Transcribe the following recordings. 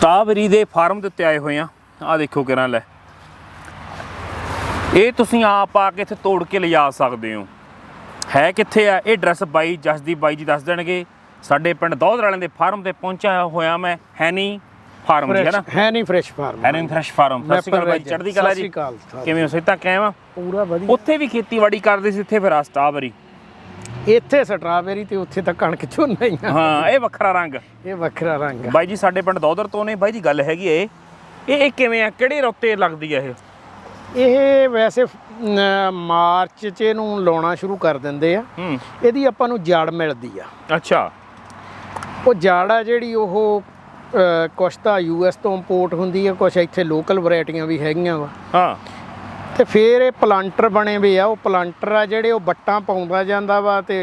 Strawberry ਦੇ farm ਦੇ ਉੱਤੇ ਆਏ ਹੋਏ ਆ। ਆ ਦੇਖੋ ਕਿਰਾਂ ਲੈ। ਇਹ ਤੁਸੀਂ ਆਪ ਆ ਕੇ ਇੱਥੇ ਤੋੜ ਕੇ ਲਿਜਾ ਸਕਦੇ ਹੋ। ਹੈ ਕਿੱਥੇ ਆ? ਇਹ ਐਡਰੈਸ ਬਾਈ ਜਸਦੀਪ ਬਾਈ ਜੀ ਦੱਸ ਦੇਣਗੇ। ਸਾਡੇ ਪਿੰਡ ਦੌਧਰ ਵਾਲਿਆਂ ਦੇ ਫਾਰਮ ਤੇ ਪਹੁੰਚਿਆ ਹੋਇਆ ਮੈਂ। ਹੈਨੀ ਫਾਰਮ ਜੀ ਹੈ ਨਾ? ਹੈ ਨਹੀਂ fresh farm. Honey fresh farm. ਸਤਿ ਸ਼੍ਰੀ ਅਕਾਲ ਬਾਈ ਚੜ੍ਹਦੀ ਕਲਾ ਜੀ। ਕਿਵੇਂ ਹੋ? ਸਿੱਧਾ ਆ? ਪੂਰਾ ਵਧੀਆ। ਉੱਥੇ ਵੀ ਖੇਤੀਬਾੜੀ ਕਰਦੇ ਸੀ ਇੱਥੇ ਫਿਰ ਆ ਇੱਥੇ ਸਟ੍ਰਾਬੇਰੀ ਤੇ ਉੱਥੇ ਤਾਂ ਕਣਕ ਝੋਨਾ ਹੀ ਆ। ਹਾਂ ਇਹ ਵੱਖਰਾ ਰੰਗ। ਇਹ ਵੱਖਰਾ ਰੰਗ ਆ। ਬਾਈ ਜੀ ਸਾਡੇ ਪਿੰਡ ਦੌਧਰ ਤੋਂ ਨੇ। ਬਾਈ ਜੀ ਗੱਲ ਹੈਗੀ ਏ ਇਹ। ਇਹ ਕਿਵੇਂ ਆ? ਕਿਹੜੇ ਰੁੱਤੇ ਲੱਗਦੀ ਆ ਇਹ? ਇਹ ਵੈਸੇ ਮਾਰਚ ਚ ਇਹਨੂੰ ਲਾਉਣਾ ਸ਼ੁਰੂ ਕਰ ਦਿੰਦੇ ਆ। ਹੂੰ। ਇਹਦੀ ਆਪਾਂ ਨੂੰ ਜੜ ਮਿਲਦੀ ਆ। ਅੱਛਾ। ਉਹ ਜੜ ਆ ਜਿਹੜੀ ਉਹ ਕੁਛ ਤਾਂ ਯੂਐਸ ਤੋਂ ਇੰਪੋਰਟ ਹੁੰਦੀ ਆ ਕੁਛ ਇੱਥੇ ਲੋਕਲ ਵੈਰਾਈਟੀਆਂ ਵੀ ਹੈਗੀਆਂ ਵਾ। ਹਾਂ। ਤੇ ਫਿਰ ਇਹ ਪਲਾਂਟਰ ਬਣੇ ਵੇ ਆ ਉਹ ਪਲਾਂਟਰ ਆ ਜਿਹੜੇ ਉਹ ਬੱਟਾਂ ਪਾਉਂਦਾ ਜਾਂਦਾ ਵਾ ਤੇ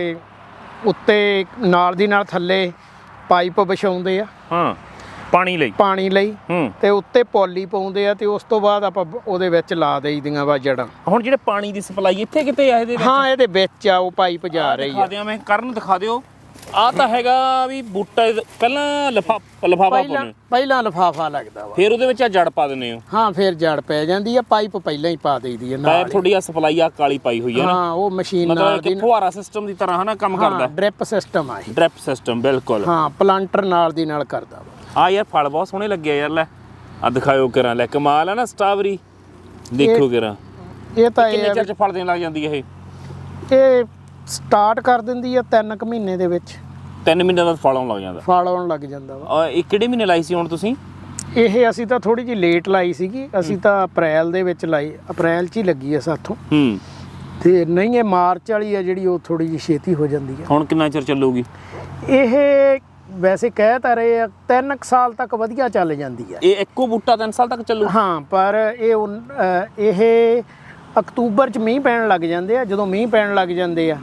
ਉੱਤੇ ਨਾਲ ਦੀ ਨਾਲ ਥੱਲੇ ਪਾਈਪ ਵਿਛਾਉਂਦੇ ਆ। ਹਾਂ ਪਾਣੀ ਲਈ। ਪਾਣੀ ਲਈ ਤੇ ਉੱਤੇ ਪੋਲੀ ਪਾਉਂਦੇ ਆ ਤੇ ਉਸ ਤੋਂ ਬਾਅਦ ਆਪਾਂ ਉਹਦੇ ਵਿੱਚ ਲਾ ਦੇਈਦੀਆਂ ਵਾ ਜੜਾਂ। ਹੁਣ ਜਿਹੜੇ ਪਾਣੀ ਦੀ ਸਪਲਾਈ ਇੱਥੇ ਕਿਤੇ ਆ ਇਹਦੇ ਵਿੱਚ? ਹਾਂ ਇਹਦੇ ਵਿੱਚ ਆ ਉਹ ਪਾਈਪ ਜਾ ਰਹੀ ਦਿਖਾ ਆ ਦਿਆਂ ਮੈਂ ਕਰਨ ਦਿਖਾ ਦਿਓ। ਆ ਤਾਂ ਹੈਗਾ ਵੀ ਬੂਟਾ ਇਹਦਾ- ਪਹਿਲਾਂ ਲਫਾ ਲਫਾਫਾ ਪਹਿਲਾਂ ਪਾਉਣੇ ਪਹਿਲਾਂ ਲਫਾਫਾ ਲੱਗਦਾ ਵਾ। ਫਿਰ ਉਹਦੇ ਵਿੱਚ ਆ ਜੜ ਪਾ ਦਿੰਦੇ ਹੋ। ਹਾਂ ਫਿਰ ਜੜ ਪੈ ਜਾਂਦੀ ਆ ਪਾਈਪ ਪਹਿਲਾਂ ਹੀ ਪਾ ਦੇਈਦੀ ਆ ਨਾਲ ਪਾਇਪ ਤੁਹਾਡੀ ਆ ਸਪਲਾਈ ਆ ਕਾਲੀ ਪਾਈ ਹੋਈ ਹੈ ਨਾ। ਹਾਂ ਉਹ ਮਸ਼ੀਨ ਨਾਲ ਮਤਲਬ ਕਿ ਫੁਹਾਰਾ ਸਿਸਟਮ ਦੀ ਤਰ੍ਹਾਂ ਹਨਾ ਕੰਮ ਕਰਦਾ। ਹਾਂ ਡ੍ਰਿਪ ਸਿਸਟਮ ਆ ਇਹ। ਡ੍ਰਿਪ ਸਿਸਟਮ ਬਿਲਕੁਲ। ਹਾਂ ਪਲਾਂਟਰ ਨਾਲ ਦੀ ਨਾਲ ਕਰਦਾ ਵਾ। ਆ ਯਾਰ ਫਲ ਬਹੁਤ ਸੋਹਣੇ ਲੱਗੇ ਆ ਯਾਰ ਲੈ। ਆ ਦਿਖਾਇਓ ਕਰਾਂ ਲੈ। ਕਮਾਲ ਆ ਨਾ ਸਟ੍ਰਾਬੇਰੀ। ਦੇਖੋ ਕਰਾਂ। ਇਹ ਤਾਂ ਇਹ ਕਿੰਨੇ ਆ ਚਿਰ ਚ ਫਲ ਦੇਣ ਲੱਗ ਜਾਂਦੀ ਹੈ ਇਹ? ਇਹ ਸਟਾਰਟ ਕਰ ਦਿੰਦੀ ਆ 3 ਕੁ ਮਹੀਨੇ ਦੇ ਵਿੱਚ। 3 ਮਹੀਨੇ ਬਾਅਦ ਫਲ ਆਉਣ ਲੱਗ ਜਾਂਦਾ। ਫਲ ਆਉਣ ਲੱਗ ਜਾਂਦਾ ਵਾ। ਇਹ ਕਿਹੜੇ ਮਹੀਨੇ ਲਾਈ ਸੀ ਹੁਣ ਤੁਸੀਂ? ਇਹ ਅਸੀਂ ਤਾਂ ਥੋੜੀ ਜਿਹੀ ਲੇਟ ਲਾਈ ਸੀਗੀ। ਅਸੀਂ ਤਾਂ ਅਪ੍ਰੈਲ ਦੇ ਵਿੱਚ ਲਾਈ ਅਪ੍ਰੈਲ 'ਚ ਹੀ ਲੱਗੀ ਆ ਸਾਥੋਂ। ਹੂੰ। ਤੇ ਨਹੀਂ ਇਹ ਮਾਰਚ ਵਾਲੀ ਆ ਜਿਹੜੀ ਉਹ ਥੋੜੀ ਜਿਹੀ ਛੇਤੀ ਹੋ ਜਾਂਦੀ ਆ। ਹੁਣ ਕਿੰਨਾ ਚਿਰ ਚੱਲੂਗੀ? ਇਹ ਵੈਸੇ ਕਹਿ ਤਾਂ ਰਹੇ ਆ 3 ਸਾਲ ਤੱਕ ਵਧੀਆ ਚੱਲ ਜਾਂਦੀ ਆ। ਇਹ ਇੱਕੋ ਬੂਟਾ 3 ਸਾਲ ਤੱਕ ਚੱਲੂ? ਹਾਂ ਪਰ ਇਹ ਉਨ- ਇਹ ਅਕਤੂਬਰ 'ਚ ਮੀਂਹ ਪੈਣ ਲੱਗ ਜਾਂਦੇ ਆ। ਜਦੋਂ ਮੀਂਹ ਪੈਣ ਲੱਗ ਜਾਂਦੇ ਆ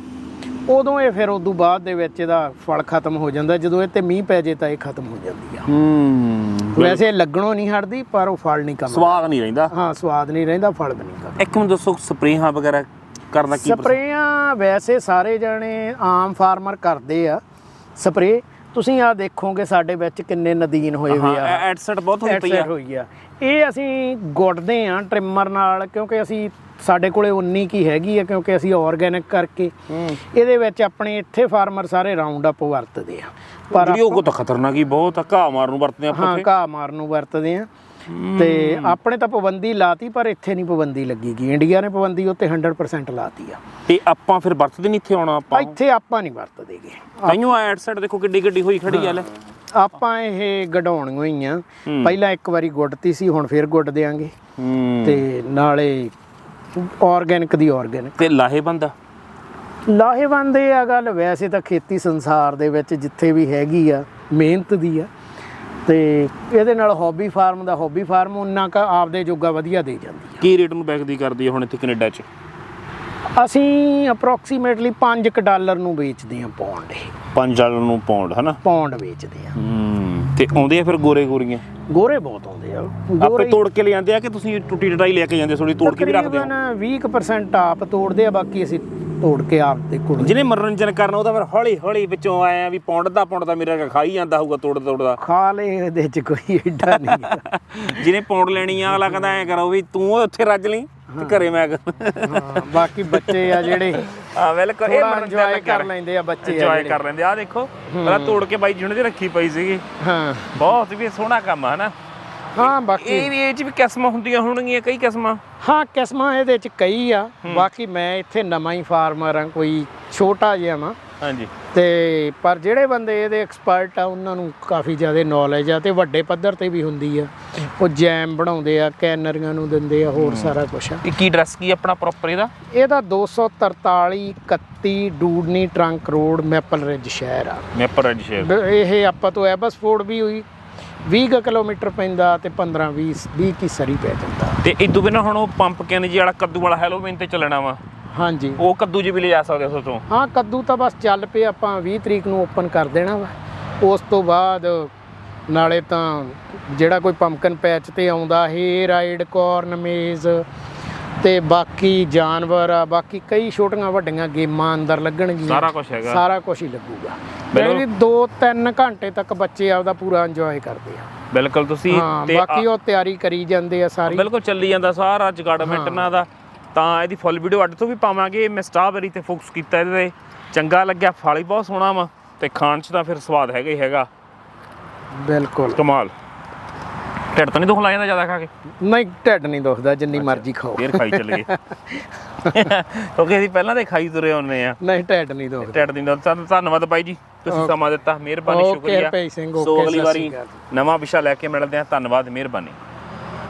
ਉਦੋਂ ਇਹ ਫਿਰ ਉਦੋਂ ਬਾਅਦ ਦੇ ਵਿੱਚ ਇਹਦਾ ਫਲ ਖਤਮ ਹੋ ਜਾਂਦਾ। ਜਦੋਂ ਇਹ ਤੇ ਮੀਂਹ ਪੈ ਜੇ ਤਾਂ ਇਹ ਖਤਮ ਹੋ ਜਾਂਦੀ ਆ। ਹੂੰ। ਵੈਸੇ ਲੱਗਣੋਂ ਨਹੀਂ ਹਟਦੀ ਪਰ ਉਹ ਫਲ ਨਹੀਂ ਕੰਮ ਸਵਾਦ ਨਹੀਂ ਰਹਿੰਦਾ। ਹਾਂ ਸਵਾਦ ਨਹੀਂ ਰਹਿੰਦਾ ਫਲ ਵੀ ਨਹੀਂ ਕਰਦਾ ਇੱਕ ਮੈਨੂੰ ਦੱਸੋ ਸਪਰੇਹਾਂ ਵਗੈਰਾ ਕਰਦਾ ਕੀ ਸਪਰੇਆਂ ਵੈਸੇ ਸਾਰੇ ਜਣੇ ਆਮ ਫਾਰਮਰ ਕਰਦੇ ਆ। ਸਪਰੇ ਤੁਸੀਂ ਆ ਦੇਖੋਗੇ ਸਾਡੇ ਵਿੱਚ ਕਿੰਨੇ ਨਦੀਨ ਹੋਏ ਹੋਏ ਆ। ਐਡਸੈਟ ਬਹੁਤ ਹੋਈ ਪਈ ਆ ਹੋਈ ਆ। ਇਹ ਅਸੀਂ ਗੁੱਟਦੇ ਆ ਟ੍ਰਿਮਰ ਨਾਲ ਕਿਉਂਕਿ ਅਸੀਂ ਸਾਡੇ ਕੋਲੇ ਉਨੀ ਕੀ ਹੈਗੀ ਆ ਕਿਉਂਕਿ ਅਸੀਂ ਆਰਗੈਨਿਕ ਕਰਕੇ ਇਹਦੇ ਵਿੱਚ ਆਪਣੇ ਇੱਥੇ ਫਾਰਮਰ ਸਾਰੇ ਰਾਉਂਡ ਅਪ ਵਰਤਦੇ ਆ। ਪਰ ਜਿਹੜੀ ਉਹ ਤਾਂ ਖਤਰਨਾਕ ਹੀ ਬਹੁਤ ਆ ਘਾਹ ਮਾਰਨ ਨੂੰ ਵਰਤਦੇ ਆਪਾਂ ਹਾਂ ਘਾਹ ਮਾਰਨ ਨੂੰ ਵਰਤਦੇ ਆ। ਤੇ ਆਪਣੇ ਤਾਂ ਪਾਬੰਦੀ ਲਾਤੀ ਪਰ ਇੱਥੇ ਨਹੀਂ ਪਾਬੰਦੀ ਲੱਗੀਗੀ ਇੰਡੀਆ ਨੇ ਪਾਬੰਦੀ ਉੱਤੇ 100% ਲਾਤੀ ਆ। ਤੇ ਆਪਾਂ ਫਿਰ ਵਰਤਦੇ ਨਹੀਂ ਇੱਥੇ ਆਉਣਾ ਆਪਾਂ? ਇੱਥੇ ਆਪਾਂ ਨਹੀਂ ਵਰਤਦੇਗੇ ਤਾਈਓ ਐਡਸੈਟ ਦੇਖੋ ਕਿੱਡੀ ਗੱਡੀ ਹੋਈ ਖੜੀ ਆ ਲੈ। ਆਪਾਂ ਇਹ ਗਡਾਉਣੀਆਂ ਹੀ। ਆ ਪਹਿਲਾਂ ਇੱਕ ਵਾਰੀ ਗੁੱਡਤੀ ਸੀ ਹੁਣ ਫੇਰ ਗੁੱਡ ਦੇਾਂਗੇ ਤੇ ਨਾਲੇ ਆਰਗੈਨਿਕ ਦੀ ਆਰਗੈਨਿਕ ਤੇ ਲਾਹੇਬੰਦ ਆ? ਲਾਹੇਵੰਦ ਇਹ ਆ ਗੱਲ ਵੈਸੇ ਤਾਂ ਖੇਤੀ ਸੰਸਾਰ ਦੇ ਵਿੱਚ ਜਿੱਥੇ ਵੀ ਹੈਗੀ ਆ ਮਿਹਨਤ ਦੀ ਆ। ਤੇ ਇਹਦੇ ਨਾਲ ਹੌਬੀ ਫਾਰਮ ਦਾ ਹੌਬੀ ਫਾਰਮ ਉਹਨਾਂ ਕਾ ਆਪਦੇ ਜੋਗਾ ਵਧੀਆ ਦੇ ਜਾਂਦੀ ਕੀ ਰੇਟ ਨੂੰ ਬੈਕਦੀ ਕਰਦੀ ਆ ਹੁਣ ਇੱਥੇ ਕੈਨੇਡਾ 'ਚ? ਅਸੀਂ ਅਪਰੋਕਸੀਮੇਟਲੀ 5 ਡਾਲਰ ਨੂੰ ਵੇਚਦੇ ਆ ਪੌਂਡ ਇਹ। 5 ਡਾਲਰ ਨੂੰ ਪਾਉਂਡ ਹਨਾ? ਪੌਂਡ ਵੇਚਦੇ ਆ ਹੂੰ ਤੇ ਆਉਂਦੇ ਆ ਫਿਰ ਗੋਰੇ ਗੋਰੀਆਂ? ਗੋਰੇ ਬਹੁਤ ਆਉਂਦੇ ਆ। ਆਪੇ ਤੋੜ ਕੇ ਲੈ ਜਾਂਦੇ ਆ ਕਿ ਤੁਸੀਂ ਟੁੱਟੀ ਟਟਾਈ ਲੈ ਕੇ ਜਾਂਦੇ ਥੋੜੀ ਤੋੜ ਕੇ ਵੀ ਰੱਖਦੇ ਹੋ? ਤਕਰੀਬਨ 20% ਆਪ ਤੋੜਦੇ ਆ ਬਾਕੀ ਅਸੀਂ ਤੋੜ ਕੇ ਆਪ ਦੇ ਕੋਲ ਜਿਹਨੇ ਮਨੋਰੰਜਨ ਕਰਨਾ ਉਹਦਾ ਫਿਰ ਹੌਲੀ ਹੌਲੀ ਵਿੱਚੋਂ ਆਇਆ ਵੀ ਪੌਂਡ ਦਾ ਪੌਂਡ ਦਾ ਮੇਰਾ ਖਾਈ ਜਾਂਦਾ ਹੋਊਗਾ ਤੋੜ ਤੋੜਦਾ। ਖਾ ਲੇ ਇਹਦੇ ਚ ਕੋਈ ਏਡਾ ਨਹੀਂ ਜਿਹਨੇ ਪੌਂਡ ਲੈਣੀ ਆ ਅਗਲਾ ਕਹਿੰਦਾ ਐ ਕਰੋ ਵੀ ਤੂੰ ਉੱਥੇ ਰੱਜ ਲਈ ਤੇ ਘਰੇ ਮੈਂ ਹਾਂ ਬਾਕੀ ਬੱਚੇ ਆ ਜਿਹੜੇ ਆ ਬਿਲਕੁਲ ਇਹ ਮਨੋਰੰਜਨ ਕਰ ਲੈਂਦੇ ਆ ਬੱਚੇ ਆ ਇੰਜੋਏ। ਕਰ ਲੈਂਦੇ ਆ। ਦੇਖੋ ਪਹਿਲਾਂ ਤੋੜ ਕੇ ਬਾਈ ਜਿਹਨੇ ਦੀ ਰੱਖੀ ਪਈ ਸੀਗੀ। ਹਾਂ। ਬਹੁਤ ਵੀ ਸੋਹਣਾ ਕੰਮ ਆ ਹਨਾ? ਹਾਂ ਬਾਕੀ ਇਹ ਵੀ ਇਹ ਚ ਵੀ ਕਿਸਮਾਂ ਹੁੰਦੀਆਂ ਹੋਣਗੀਆਂ ਕਈ ਕਿਸਮਾਂ। ਹਾਂ ਕਿਸਮਾਂ ਇਹਦੇ ਚ ਕਈ ਆ। ਬਾਕੀ ਮੈਂ ਇੱਥੇ ਨਵਾਂ ਹੀ ਫਾਰਮਰ ਆ ਕੋਈ ਛੋਟਾ ਜਿਹਾ ਵਾਂ। ਹਾਂਜੀ। ਤੇ ਪਰ ਜਿਹੜੇ ਬੰਦੇ ਇਹਦੇ ਐਕਸਪਰਟ ਆ ਉਹਨਾਂ ਨੂੰ ਕਾਫੀ ਜ਼ਿਆਦਾ ਨੌਲੇਜ ਆ ਤੇ ਵੱਡੇ ਪੱਧਰ ਤੇ ਵੀ ਹੁੰਦੀ ਆ। ਉਹ ਜੈਮ ਬਣਾਉਂਦੇ ਆ ਕੈਨਰੀਆਂ ਨੂੰ ਦਿੰਦੇ ਆ ਹੋਰ ਸਾਰਾ ਕੁਝ ਆ। ਇਹ ਕੀ ਡਰੈਸ ਕੀ ਆਪਣਾ ਪ੍ਰੋਪਰ ਇਹਦਾ? ਇਹਦਾ 243 31 Dewdney trunk road Maple Ridge ਸ਼ਹਿਰ ਆ। ਮੈਪਰ ਰੈਡ ਸ਼ੇਰ ਬ- ਇਹ ਆਪਾਂ ਤੋਂ ਐਬਸਫੋਰਡ ਵੀ ਹੋਈ 20 ਕੁ ਕਿਲੋਮੀਟਰ ਪੈਂਦਾ ਤੇ 15 20 20 ਕੀ ਸਰੀ ਪੈ ਜਾਂਦਾ। ਤੇ ਇਦੋਂ ਬਿਨਾ ਹੁਣ ਉਹ ਪੰਪਕਿਨ ਜੀ ਵਾਲਾ ਕੱਦੂ ਵਾਲਾ ਹੈਲੋਵੀਨ ਤੇ ਚੱਲਣਾ ਵਾ? ਹਾਂਜੀ। ਉਹ ਕੱਦੂ ਜੀ ਵੀ ਲਿਜਾ ਸਕਦੇ ਹੋ ਤੋਂ ਹਾਂ ਕੱਦੂ ਤਾਂ ਬਸ ਚੱਲ ਪਏ ਆਪਾਂ 20 ਤਰੀਕ ਨੂੰ ਓਪਨ ਕਰ ਦੇਣਾ ਵਾ। ਉਸ ਤੋਂ ਬਾਅਦ ਨਾਲੇ ਤਾਂ ਜਿਹੜਾ ਕੋਈ ਪੰਪਕਨ ਪੈਚ ਤੇ ਆਉਂਦਾ ਹੇਅਰ ਰਾਈਡ ਕਾਰਨ ਮੇਜ਼ ਤੇ ਬਾਕੀ ਜਾਨਵਰ ਆ ਬਾਕੀ ਕਈ ਛੋਟੀਆਂ ਵੱਡੀਆਂ ਗੇਮਾਂ ਅੰਦਰ ਲੱਗਣਗੀਆਂ। ਸਾਰਾ ਕੁਝ ਹੈਗਾ। ਸਾਰਾ ਕੁਝ ਹੀ ਲੱਗੂਗਾ। ਬਿਲਕੁਲ। ਯਾਨੀ 2-3 ਘੰਟੇ ਤੱਕ ਬੱਚੇ ਆਪਦਾ ਪੂਰਾ ਇੰਜੋਏ ਕਰਦੇ ਆ। ਬਿਲਕੁਲ ਤੁਸੀਂ ਤੇ ਬਾਕੀ ਉਹ ਤਿਆਰੀ ਕਰੀ ਜਾਂਦੇ ਆ ਸਾਰੀ। ਬਿਲਕੁਲ ਚੱਲੀ ਜਾਂਦਾ ਸਾਰਾ ਜਗਾੜਮੈਂਟ ਇਹਨਾਂ ਦਾ। ਤਾਂ ਇਹਦੀ ਫੁੱਲ ਵੀਡੀਓ ਅੱਡ ਤੋਂ ਵੀ ਪਾਵਾਂਗੇ। ਮੈਂ ਸਟ੍ਰਾਬੇਰੀ ਤੇ ਫੋਕਸ ਕੀਤਾ ਇਹਦੇ ਤੇ। ਚੰਗਾ ਲੱਗਿਆ ਫਲ ਹੀ ਬਹੁਤ ਸੋਹਣਾ ਵਾ ਤੇ ਖਾਣ 'ਚ ਤਾਂ ਫਿਰ ਸਵਾਦ ਹੈਗਾ ਹੀ ਹੈਗਾ। ਬਿਲਕੁਲ। ਕਮਾਲ। ਢਿੱਡ ਤਾਂ ਨਹੀਂ ਦੁਖ ਲਾ ਜਾਂਦਾ ਜ਼ਿਆਦਾ ਖਾ ਕੇ? ਨਹੀਂ ਢਿੱਡ ਨਹੀਂ ਦੁਖਦਾ ਜਿੰਨੀ ਮਰਜ਼ੀ ਖਾਓ। ਫੇਰ ਖਾਈ ਚੱਲ ਗਏ ਕਿਉਂਕਿ ਅਸੀਂ ਪਹਿਲਾਂ ਤੇ ਖਾਈ ਤੁਰੇ ਹੁੰਨੇ ਆ ਨਹੀਂ ਢਿੱਡ ਨਹੀਂ ਦੁਖਦਾ। ਢਿੱਡ ਦੀ ਦੁਖ ਧੰਨ- ਧੰਨਵਾਦ ਬਾਈ ਜੀ ਤੁਸੀਂ ਸਮਾਂ ਦਿੱਤਾ। ਮਿਹਰਬਾਨੀ ਸ਼ੁਕਰੀਆ। ਸੋ ਅਗਲੀ ਵਾਰੀ। ਨਵਾਂ ਵਿਸ਼ਾ ਲੈ ਕੇ ਮਿਲਦੇ ਹਾਂ। ਧੰਨਵਾਦ ਮਿਹਰਬਾਨੀ।